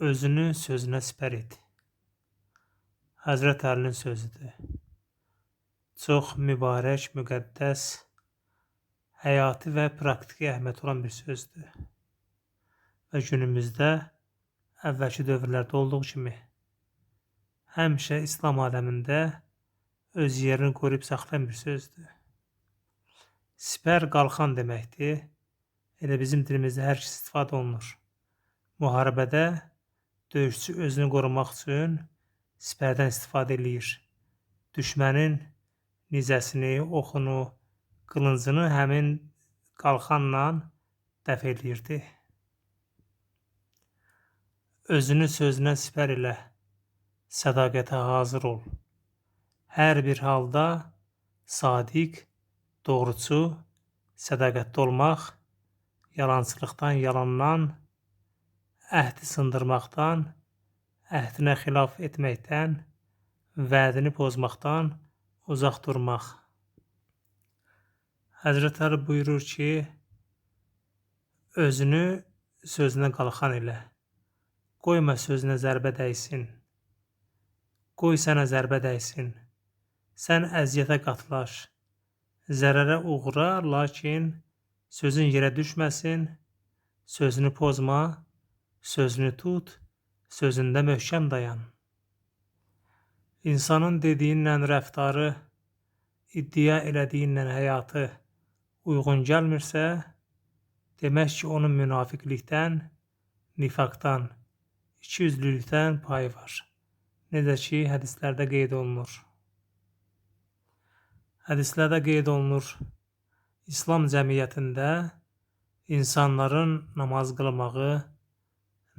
Özünü sözünə sipər et. Həzrət Əlinin sözüdür. Çox mübarək, müqəddəs, həyati və praktiki əhəmiyyəti olan bir sözdür. Və günümüzdə əvvəlki dövrlərdə olduğu kimi həmişə İslam aləmində öz yerini qoruyub saxlayan bir sözdür. Sipər qalxan deməkdir. Elə bizim dilimizdə hər kəs istifadə olunur. Müharibədə döyüşçü özünü qorumaq üçün sipərdən istifadə eləyir. Düşmənin nizəsini, oxunu, qılıncını həmin qalxanla dəf eləyirdi. Özünü sözünə sipər elə. Sədaqətə hazır ol. Hər bir halda sadiq, doğruçu, sədaqətli olmaq, yalançılıqdan, yalandan, əhdi sındırmaqdan, əhdinə xilaf etməkdən, vədini pozmaqdan uzaq durmaq. Həzrət Əli buyurur ki, özünü sözünə qalxan elə. Qoyma sözünə zərbə dəysin. Qoy sənə zərbə dəysin. Sən əziyyətə qatlaş. Zərərə uğra, lakin sözün yerə düşməsin. Sözünü pozma, sözünü tut, sözündə möhkəm dayan. İnsanın dediyinlə rəftarı, iddia elədiyinlə həyatı uyğun gəlmirsə, demək ki, onun münafiqlikdən, nifaqdan, ikiyüzlülükdən payı var. Necə ki, hədislərdə qeyd olunur. Hədislərdə qeyd olunur, İslam cəmiyyətində insanların namaz qılmağı,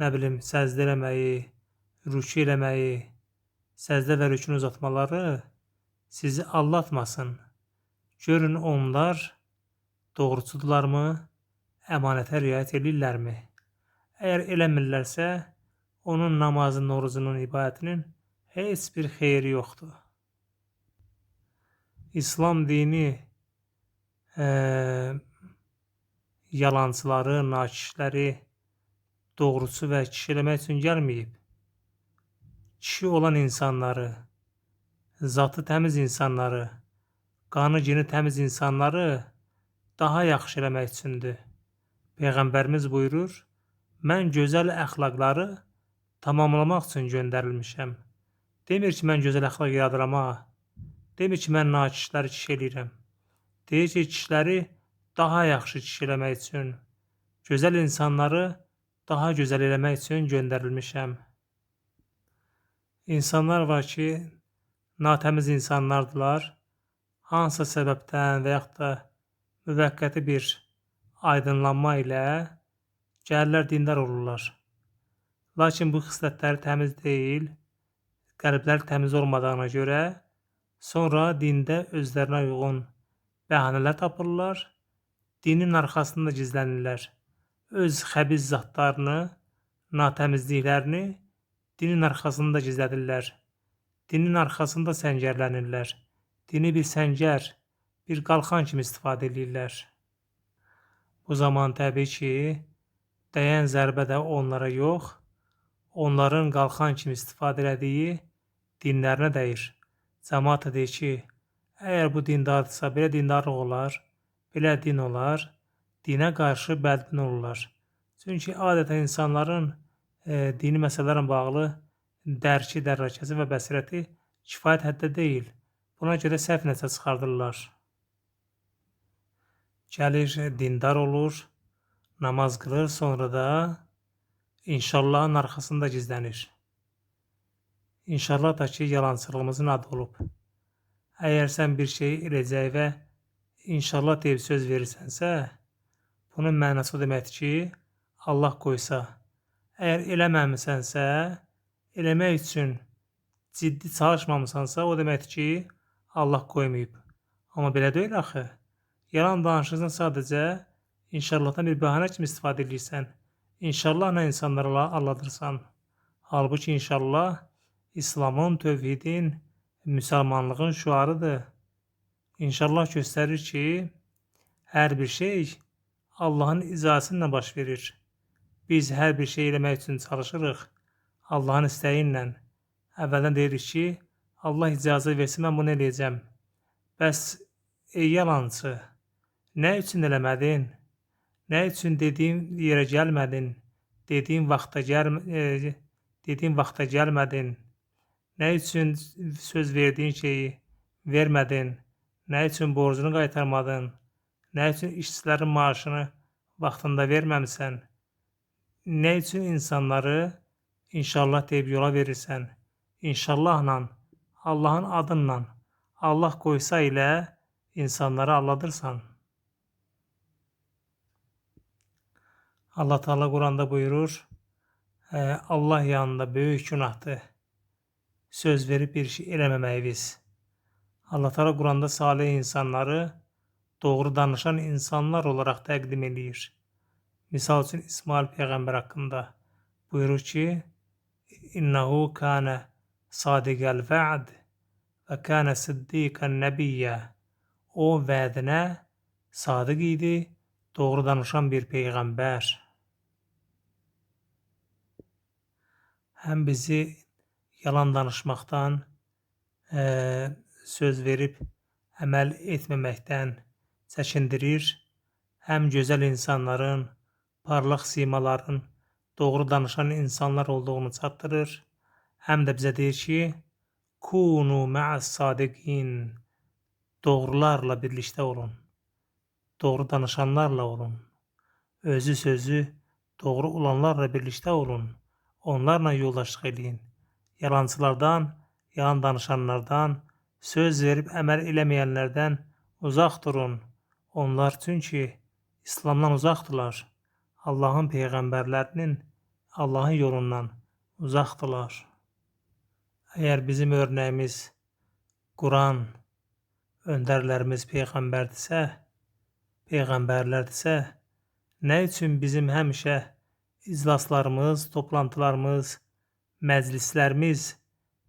nə bilim, səzdə eləməyi, rükü eləməyi, səzdə və rükünü uzatmaları sizi aldatmasın. Görün onlar doğruçudurlarmı, əmanətə riayət edirlərmi? Əgər eləmirlərsə, onun namazının, orucunun, ibadətinin heç bir xeyri yoxdur. İslam dini e, yalançıları, nakişləri doğrusu və kişi eləmək üçün gəlməyib. Kişi olan insanları, zatı təmiz insanları, qanı gini təmiz insanları daha yaxşı eləmək üçündür. Peyğəmbərimiz buyurur: "Mən gözəl əxlaqları tamamlamaq üçün göndərilmişəm." Demir ki, mən gözəl əxlaq yaradıram ha. Demir ki, mən nakişləri kişi eləyirəm. Deyir ki, kişiləri daha yaxşı kişi eləmək üçün, gözəl insanları daha gözəl eləmək üçün göndərilmişəm. İnsanlar var ki, natəmiz insanlardılar. Hansısa səbəbdən və yaxud da müvəqqəti bir aydınlanma ilə gəlirlər dindar olurlar. Lakin bu xislətləri təmiz deyil qəlbləri təmiz olmadığına görə sonra dində özlərinə uyğun bəhanələr tapırlar, dinin arxasında gizlənirlər. Öz xəbis zatlarını, natəmizliklərini dinin arxasında gizlədirlər. Dinin arxasında səngərlənirlər. Dini bir səngər, bir qalxan kimi istifadə edirlər. Bu zaman təbii ki, dəyən zərbə də onlara yox, onların qalxan kimi istifadə elədiyi dinlərinə dəyir. Cəmaət deyir ki, əgər bu dindardırsa, belə dindarlıq olar, belə din olar, dinə qarşı bədbin olurlar. Çünki adətən insanların e, dini məsələlərlə bağlı dərki, dərrakəsi və bəsirəti kifayət həddə deyil. Buna görə səhv nəticə çıxardırlar. Gəlir, dindar olur, namaz qılır, sonra da inşallahın arxasında gizlənir. İnşallah da ki, yalançılığımızın adı olub. Əgər sən bir şey eləcək və inşallah deyib söz verirsənsə, bunun mənası deməkdir ki, Allah qoysa. Əgər eləməmisənsə, eləmək üçün ciddi çalışmamısansa, o deməkdir ki, Allah qoymayıb. Amma belə deyil axı. Yalan danışırsan sadəcə inşallahdan bir bəhanə kimi istifadə edirsən. İnşallahla insanları aldadırsan. Halbuki inşallah İslamın, tövhidin, müsəlmanlığın şüarıdır. İnşallah göstərir ki, hər bir şey Allahın icazəsi ilə baş verir. Biz hər bir şey eləmək üçün çalışırıq, Allahın istəyi ilə əvvəldən deyirik ki, Allah icazə versə mən bunu eləyəcəm. Bəs ey yalançı, nə üçün eləmədin? Nə üçün dediyim yerə gəlmədin? Dediyin vaxta gəl e, dediyin vaxta gəlmədin? Nə üçün söz verdiyin şeyi vermədin? Nə üçün borcunu qaytarmadın? Nə üçün işçilərin maaşını vaxtında verməmisən? Nə üçün insanları inşallah deyib yola verirsən? İnşallahla, Allahın adınla, Allah qoysa ilə insanları aldadırsan. Allah Teala Quranda buyurur, Allah yanında böyük günahdır. Söz verib bir şey eləməməyimiz. Allah Teala Quranda salih insanları doğru danışan insanlar olaraq təqdim eləyir. Misal üçün İsmail peyğəmbər haqqında buyurur ki: "İnnehu kana sadiqal va'd və kana siddiqan nabiyya." O vədinə sadiq idi, doğru danışan bir peyğəmbər. Həm bizi yalan danışmaqdan, söz verib əməl etməməkdən çəkindirir, həm gözəl insanların, parlaq simaların, doğru danışan insanlar olduğunu çatdırır, həm də bizə deyir ki, kunu ma'as sadiqin. Doğrularla birlikdə olun. Doğru danışanlarla olun. Özü sözü doğru olanlarla birlikdə olun. Onlarla yoldaşlıq eləyin. Yalançılardan, yalan danışanlardan, söz verib əməl eləməyənlərdən uzaq durun. Onlar çünki İslamdan uzaqdırlar. Allahın peyğəmbərlərinin Allahın yolundan uzaqdırlar. Əgər bizim örnəyimiz Quran, öndərlərimiz peyğəmbərdirsə, peyğəmbərlərdirsə, nə üçün bizim həmişə iclaslarımız, toplantılarımız, məclislərimiz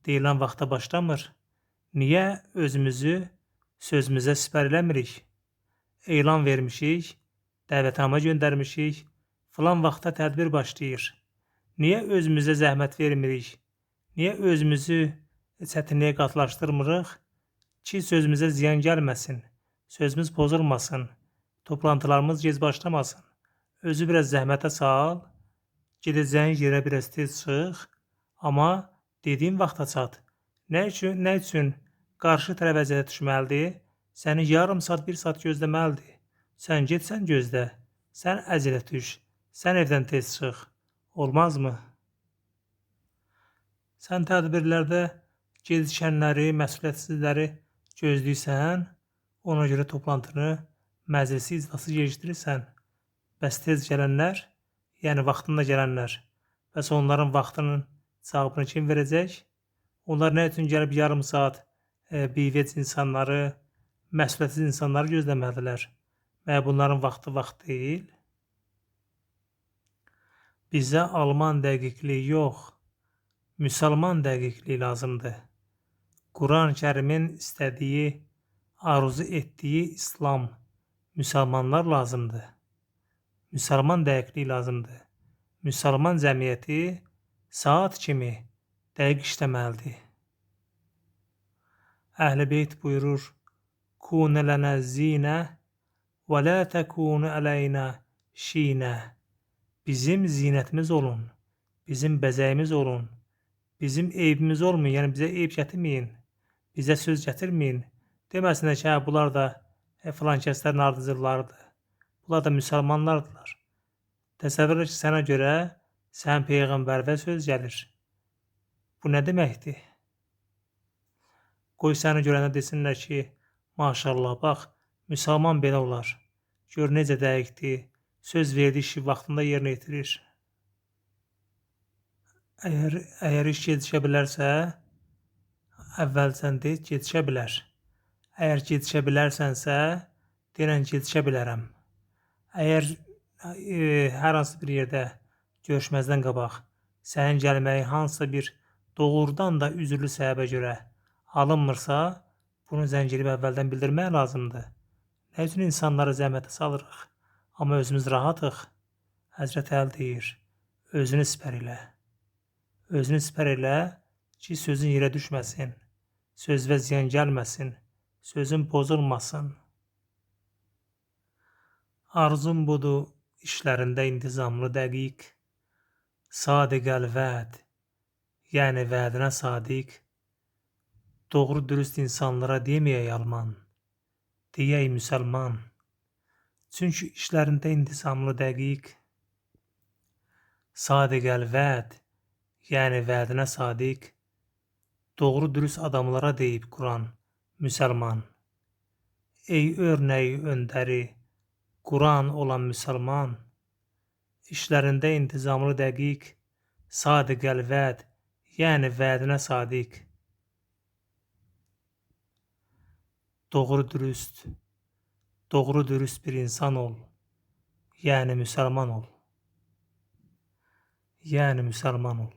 deyilən vaxta başlamır? Niyə özümüzü sözümüzə sipər eləmirik? Elan vermişik, dəvətnamə göndərmişik, filan vaxtda tədbir başlayır. Niyə özümüzə zəhmət vermirik? Niyə özümüzü çətinliyə qatlaşdırmırıq ki, sözümüzə ziyan gəlməsin, sözümüz pozulmasın, toplantılarımız gec başlamasın. Özü biraz zəhmətə sal, gedəcəyin yerə biraz tez çıx, amma dediyin vaxta çat. Nə üçün, nə üçün qarşı tərəf əziyyətə düşməlidir? Səni yarım saat, bir saat gözləməlidir. Sən get, sən gözlə. Sən əziyyət düş. Sən evdən tez çıx. Olmazmı? Sən tədbirlərdə gecikənləri, məsuliyyətsizləri gözləyirsən, ona görə toplantını, məclisi, iclası gecikdirirsən. Bəs tez gələnlər, yəni vaxtında gələnlər, bəs onların vaxtının cavabını kim verəcək? Onlar nə üçün gəlib yarım saat e, bivec insanları, məsuliyyətsiz insanları gözləməlidirlər. Məyər bunların vaxtı vaxt deyil? Bizə alman dəqiqliyi yox, müsəlman dəqiqliyi lazımdır. Quran-Kərimin istədiyi, arzu etdiyi İslam, müsəlmanlar lazımdır. Müsəlman dəqiqliyi lazımdır. Müsəlman cəmiyyəti saat kimi dəqiq işləməlidir. Əhl-i Beyt buyurur: كون لنا الزينة ولا تكون علينا şinə. Bizim zinətimiz olun. Bizim bəzəyimiz olun. Bizim eybimiz olmayın. Yəni bizə eyb gətirməyin. Bizə söz gətirməyin. Deməsinlər ki, hə, bunlar da e, filan kəslərin ardıcılarıdır. Bunlar da müsəlmanlardılar. Təsəvvür et ki, sənə görə sən peyğəmbərə söz gəlir. Bu nə deməkdir? Qoy səni görəndə desinlər ki, Maşallah, bax, müsəlman belə olar. Gör necə dəqiqdir. Söz verdiyi işi vaxtında yerinə yetirir. Əgər əgər iş gecişə bilərsə, əvvəlcən de gecişə bilər. Əgər gecişə bilərsənsə, denən gecişə bilərəm. Əgər e, hər hansı bir yerdə görüşməzdən qabaq sənin gəlməyi hansısa bir doğrudan da üzürlü səbəbə görə alınmırsa, bunu zəncirib əvvəldən bildirmək lazımdır. Nə üçün insanları zəhmətə salırıq, amma özümüz rahatıq? Həzrət Əli deyir, özünü sipər elə. Özünü sipər elə ki, sözün yerə düşməsin. Sözünə ziyan gəlməsin. Sözün pozulmasın. Arzum budur işlərində intizamlı dəqiq. Sadiq əl-vəd, yəni vədinə sadiq. Doğru dürüst insanlara deməyək alman, deyək müsəlman. Çünki işlərində intizamlı dəqiq. Sadiq əl-vəd, yəni vədinə sadiq. Doğru dürüst adamlara deyib Quran, müsəlman. Ey örnəyi öndəri, Quran olan müsəlman. İşlərində intizamlı dəqiq. Sadiq əl-vəd, yəni vədinə sadiq. Doğru dürüst, doğru dürüst bir insan ol. Yəni müsəlman ol. Yəni müsəlman ol.